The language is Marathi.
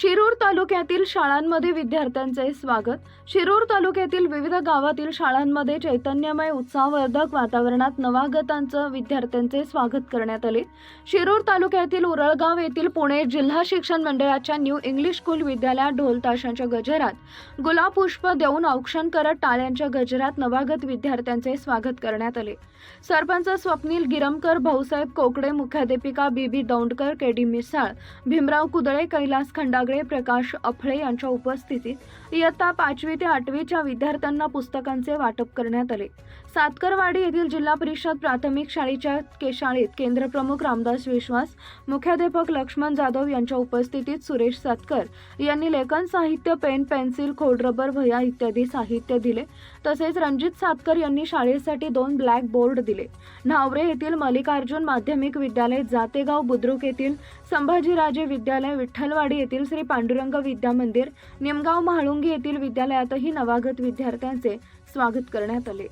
शिरूर तालुक्यातील शाळांमध्ये विद्यार्थ्यांचे स्वागत. शिरूर तालुक्यातील विविध गावातील शाळांमध्ये चैतन्यमय उत्साहवर्धक वातावरणात नवागतांचं विद्यार्थ्यांचे स्वागत करण्यात आले. शिरूर तालुक्यातील उरळगाव येथील पुणे जिल्हा शिक्षण मंडळाच्या न्यू इंग्लिश स्कूल विद्यालयात ढोल ताशांच्या गजरात गुलाब पुष्प देऊन औक्षण करत टाळ्यांच्या गजरात नवागत विद्यार्थ्यांचे स्वागत करण्यात आले. सरपंच स्वप्नील गिरमकर भाऊसाहेब कोकडे मुख्याध्यापिका B B Daundkar K D Misal Bhimrao Kudale Kailas Khandagale Prakash Aphale यांच्या उपस्थितीत इयत्ता पाचवी ते आठवीच्या विद्यार्थ्यांना पुस्तकांचे वाटप करण्यात आले. सातकरवाडी येथील जिल्हा परिषद प्राथमिक शाळेच्या के शाळेत केंद्रप्रमुख रामदास विश्वास मुख्याध्यापक लक्ष्मण जाधव यांच्या उपस्थितीत सुरेश सातकर यांनी लेखन साहित्य पेन पेन्सिल खोडरबर भया इत्यादी साहित्य दिले. तसेच रणजित सातकर यांनी शाळेसाठी दोन ब्लॅक बोर्ड दिले. न्हावरे येथील मल्लिकार्जुन माध्यमिक विद्यालय जातेगाव बुद्रुक येथील संभाजीराजे विद्यालय विठ्ठलवाडी येथील श्री पांडुरंग विद्या मंदिर निमगाव म्हाळुंगी येथील विद्यालयातही नवागत विद्यार्थ्यांचे स्वागत करण्यात आले.